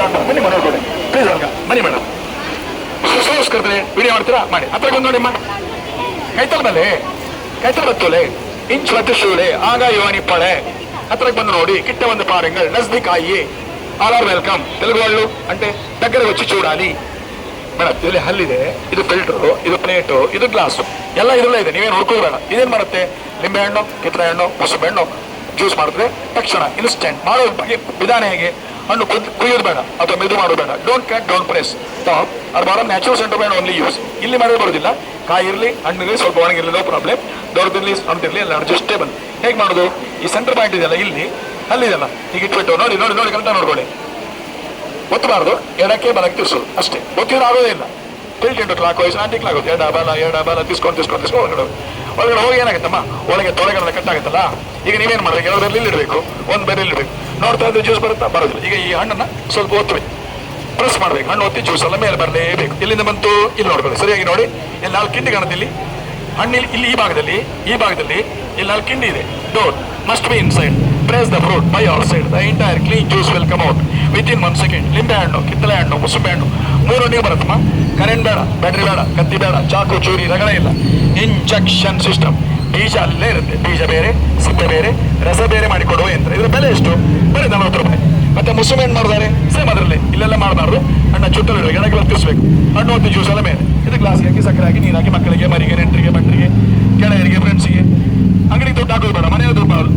Start ಮಾಡಿ ಬನ್ನಿ ಮನೋರ್ ಕೊಡಿ ಪ್ಲೀಸ್ ಅವ್ರಿಗೆ ಬನ್ನಿ ಮೇಡಮ್ ಸುಸ್ಕರ್ತಾರೆ ವಿಡಿಯೋ ಮಾಡ್ತೀರಾ? ಮಾಡಿ. ಹತ್ರ ಬಂದು ನೋಡಿಮ್ಮ. ಕೈತಲ್ ಮೇಲೆ ಕೈತಲ್ ಬತ್ತೋಲೆ ಇಂಚ್ ಹತ್ತು ಶೂಲೆ ಆಗ ಯುವನಿ ಪಳೆ. ಹತ್ರಕ್ಕೆ ಬಂದು ನೋಡಿ, ಕಿಟ್ಟ ಒಂದು ಪಾರಂಗಲ್ ನಜ್ದಿಕ್ ಆಯಿ ಆಲ್ ಆರ್ ವೆಲ್ಕಮ್ ತೆಲುಗು ಹಳ್ಳು ಅಂಟೆ ದಗ್ಗರ ಹೊಚ್ಚಿ ಚೂಡಾಲಿ. ಮೇಡಮ್ ಇಲ್ಲಿ ಹಲ್ಲಿದೆ. ಇದು ಫಿಲ್ಟ್ರು ಇದು ಪ್ಲೇಟು ಇದು ಗ್ಲಾಸು ಎಲ್ಲ ಇದರಲ್ಲೇ ಇದೆ. ನೀವೇನು ಹುಡ್ಕೋಬೇಡ. ಇದೇನು ಮಾಡುತ್ತೆ ಲಿಂಬೆ ಹಣ್ಣು, ಕಿತ್ತಳೆ ಹಣ್ಣು ಮೊಸಂಬೆ ಹಣ್ಣು ಜ್ಯೂಸ್ ಮಾಡಿದ್ರೆ ತಕ್ಷಣ ಇನ್ಸ್ಟೆಂಟ್ ಮಾಡೋ ಬಗ್ಗೆ ವಿಧಾನ ಹೇಗೆ? ಹಣ್ಣು ಕುಯ್ಯೋದು ಬೇಡ ಅಥವಾ ಮೆದು ಮಾಡೋದು ಬೇಡ don't cut don't press top ಅದು ಬಾರ natural center band only use ಇಲ್ಲಿ ಮಾಡಿದ್ರೆ ಬರೋದಿಲ್ಲ ಕಾಯಿ ಇರಲಿ ಹಣ್ಣಿರಲಿ ಸ್ವಲ್ಪ ಒಣಗಿರಲಿ ನೋ ಪ್ರಾಬ್ಲಮ್ ದೊಡ್ಡದಿರಲಿ ಸಣ್ಣದಿರಲಿ ಎಲ್ಲ ಅಡ್ಜಸ್ಟೇಬಲ್ ಹೇಗೆ ಮಾಡೋದು? ಈ ಸೆಂಟರ್ ಪಾಯಿಂಟ್ ಇದೆಯಲ್ಲ, ಇಲ್ಲಿ ಅಲ್ಲಿದೆಲ್ಲ ಈಗ ಇಟ್ಬಿಟ್ಟು, ನೋಡಿ ನೋಡಿ ನೋಡಿ ಕರೆಕ್ಟಾಗಿ ನೋಡ್ಕೊಳ್ಳಿ. ಗೊತ್ತಬಾರ್ದು ಎಡಕ್ಕೆ ಬಲಕ್ಕೆ ತಿರ್ಸೋದು ಅಷ್ಟೇ. ಗೊತ್ತಿರೋ ಆಗೋದೇ ಇಲ್ಲ. Tilt into clockwise anti clock ಎಡ ಬಲ ಎಡ ಬಲ ತಿಸ್ಕೊಂಡು ತಿಸ್ಕೊಂಡು ತಿಸ್ಕೊಂಡು ಒಳಗಡೆ. ಒಳಗಡೆ ಹೋಗಿ ಏನಾಗುತ್ತಮ್ಮ? ಒಳಗೆ ತೊಳೆಗಳನ್ನ ಕಟ್ಟಾಗುತ್ತಲ್ಲ? ಈಗ ನೀವೇನು ಮಾಡಬೇಕು ಎರಡು ಇಲ್ಲಿ ಇಡಬೇಕು, ಒಂದು ಬೆರಳು ಇಡಬೇಕು. ನೋಡ್ತಾ ಇದ್ದು ಜ್ಯೂಸ್ ಬರುತ್ತಾ? ಬರೋದು ಈಗ ಈ ಹಣ್ಣನ್ನ ಸ್ವಲ್ಪ ಒತ್ತಬೇಕು ಪ್ರೆಸ್ ಮಾಡ್ಬೇಕು. ಹಣ್ಣು ಒತ್ತಿ ಜ್ಯೂಸ್ ಎಲ್ಲ ಮೇಲೆ ಬರಲೇಬೇಕು. ಇಲ್ಲಿಂದ ಬಂತು, ಇಲ್ಲಿ ನೋಡ್ಕೊಳ್ಳಿ ಸರಿಯಾಗಿ ನೋಡಿ. ಇಲ್ಲಿ ನಾಲ್ಕು ಕಿಂಡಿ ಕಾಣುತ್ತೆ ಇಲ್ಲಿ ಹಣ್ಣಿಲ್ ಇಲ್ಲಿ ಈ ಭಾಗದಲ್ಲಿ ಈ ಭಾಗದಲ್ಲಿ ಇಲ್ಲಿ ನಾಲ್ಕು ಕಿಂಡಿ ಇದೆ. Door must be inside press the fruit by outside the entire clean juice will come out with in one second ಲಿಂಬೆ ಹಣ್ಣು ಕಿತ್ತಲೆ ಹಣ್ಣು, ಮುಸುಂಬೆ ಹಣ್ಣು. ಮೂರು ಹಣ್ಣಿಗೆ ಬರುತ್ತಮ್ಮ. ಕರೆಂಟ್ ಬೇಡ ಬ್ಯಾಟ್ರಿ ಬೇಡ, ಕತ್ತಿ ಬೇಡ, ಚಾಕು, ಚೂರಿ, ರಗಳೆ ಇಲ್ಲ. ಇಂಜೆಕ್ಷನ್ ಸಿಸ್ಟಮ್ ಬೀಜ ಅಲ್ಲೇ ಇರುತ್ತೆ. ಬೀಜ ಬೇರೆ ರಸ ಬೇರೆ ಮಾಡಿಕೊಡುವ ಯಂತ್ರ ಇದ್ರ ಬೆಲೆ ಎಷ್ಟು ಬರೀ ನಲವತ್ತು ರೂಪಾಯಿ ಮತ್ತೆ ಮುಸುಮೆ ಏನು ಮಾಡಿದ್ದಾರೆ ಸೇಮ್ ಅದರಲ್ಲಿ. ಇಲ್ಲೆಲ್ಲ ಮಾಡಬಾರ್ದು. ಅಣ್ಣ ಚುಟ್ಟಲು ಗಣಕ್ಕೆ ವರ್ತಿಸ್ಬೇಕು ಹಣ್ಣು ಮತ್ತು ಜ್ಯೂಸ್ ಎಲ್ಲ ಮೇಲೆ. ಇದು ಗ್ಲಾಸ್ ಹಾಕಿ, ಸಕ್ಕರೆ ಹಾಕಿ ನೀರು ಹಾಕಿ ಮಕ್ಕಳಿಗೆ, ಮರಿಗೆ, ನೆಂಟರಿಗೆ ಬಂಟರಿಗೆ ಗೆಳೆಯರಿಗೆ ಫ್ರೆಂಡ್ಸಿಗೆ ಅಂಗಡಿ ದುಡ್ಡು ಹಾಕೋದು ಬೇಡ ಮನೆಯ ದುಡ್ಡು ಮಾಡೋದು.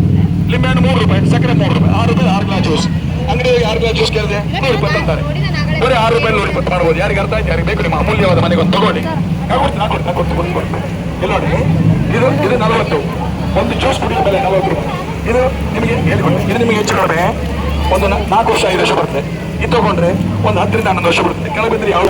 ಲಿಂಬೆ ಹಣ್ಣು ಮೂರು ರೂಪಾಯಿ, ಸಕ್ಕರೆ ಮೂರು ರೂಪಾಯಿ, ಆರು ರೂಪಾಯಿ, ಆರು ಗ್ಲಾಸ್ ಜ್ಯೂಸ್ ಅಂಗಡಿಗೆ ಆರು ಗ್ಲಾಸ್ ಜ್ಯೂಸ್ ಕೇಳಿದೆ, ನೂರು ರೂಪಾಯಿ ಅಂತಾರೆ ಬರೀ ಆರು ರೂಪಾಯಿ, ನೂರು ರೂಪಾಯಿ ಮಾಡ್ಬೋದು. ಯಾರಿಗೆ ಅರ್ಥ ಆಯ್ತು, ಯಾರಿಗೆ ಬೇಕು, ನಿಮ್ಮ ಅಮೂಲ್ಯವಾದ ಮನೆಗೆ ಒಂದು ತಗೊಳ್ಳಿ. ಇಲ್ಲಿ ನೋಡಿ, ಇದು ಇದು ನಲವತ್ತು. ಒಂದು ಜ್ಯೂಸ್ ಕುಡಿದ ಮೇಲೆ ನಲವತ್ತು ರೂಪಾಯಿ. ಇದು ನಿಮಗೆ ಹೇಳಿಕೊಡಿ ಇದು ನಿಮಗೆ ಹೆಚ್ಚು ಕಡಿಮೆ. ಒಂದು ನಾಲ್ಕು ವರ್ಷ ಐದು ವರ್ಷ ಬರುತ್ತೆ. ಇದು ತಗೊಂಡ್ರೆ ಒಂದು ಹತ್ತರಿಂದ ಹನ್ನೊಂದು ವರ್ಷ ಬರುತ್ತೆ. ಕೆಳಗೆ ಬಿದ್ದರೆ ಯಾವ